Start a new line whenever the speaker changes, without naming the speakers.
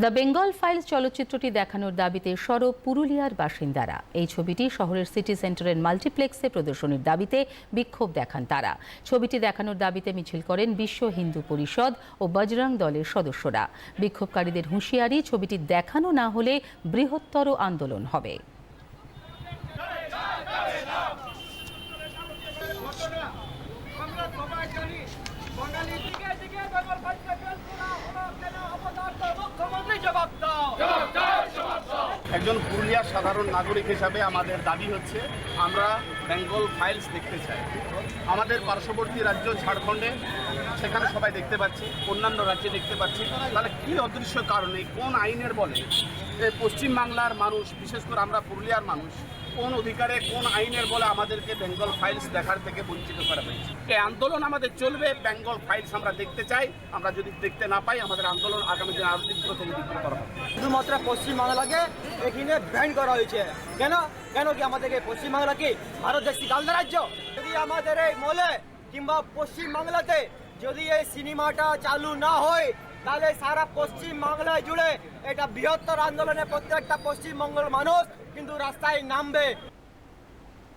The Bengal files চলচ্চিত্রটি দেখানোর দাবিতে সরব পুরুলিয়ার বাসিন্দারা। এই ছবিটি শহরের সিটি সেন্টারের মাল্টিপ্লেক্সে প্রদর্শনীর দাবিতে বিক্ষোভ দেখান তারা। ছবিটি দেখানোর দাবিতে মিছিল করেন বিশ্ব হিন্দু পরিষদ ও বজরং দলের সদস্যরা। বিক্ষোভকারীদের হুঁশিয়ারি, ছবিটি দেখানো না হলে বৃহত্তর আন্দোলন হবে।
একজন পুরুলিয়ার সাধারণ নাগরিক হিসাবে আমাদের দাবি হচ্ছে, আমরা বেঙ্গল ফাইলস দেখতে চাই। আমাদের পার্শ্ববর্তী রাজ্য ঝাড়খণ্ডে, সেখানে সবাই দেখতে পাচ্ছি, অন্যান্য রাজ্যে দেখতে পাচ্ছি। তাহলে কী অদৃশ্য কারণে? কোন আইনের বলে? পশ্চিমবাংলার মানুষ, বিশেষ করে আমরা পুরুলিয়ার মানুষ, কোন অধিকারে, কোন আইনের বলে আমাদেরকে বেঙ্গল ফাইলস দেখার থেকে বঞ্চিত করা হয়েছে। এই আন্দোলন আমাদের চলবে, বেঙ্গল ফাইলস আমরা দেখতে চাই, আমরা যদি দেখতে না পাই, আমাদের আন্দোলন আগামী দিনে আরও তীব্র থেকে তীব্র করা হবে।
শুধুমাত্র পশ্চিমবাংলাকে এখানে ব্যান করা হয়েছে। কেন? কেন কি আমাদেরকে পশ্চিমবাংলা কি ভারত দেশটি আলাদা রাজ্য? যদি আমাদের এই মলে কিংবা পশ্চিমবাংলাতে যদি এই সিনেমাটা চালু না হয়, তাহলে সারা পশ্চিম বাংলায় জুড়ে এটা বৃহত্তর আন্দোলনে প্রত্যেকটা পশ্চিমবঙ্গের মানুষ কিন্তু রাস্তায় নামবে।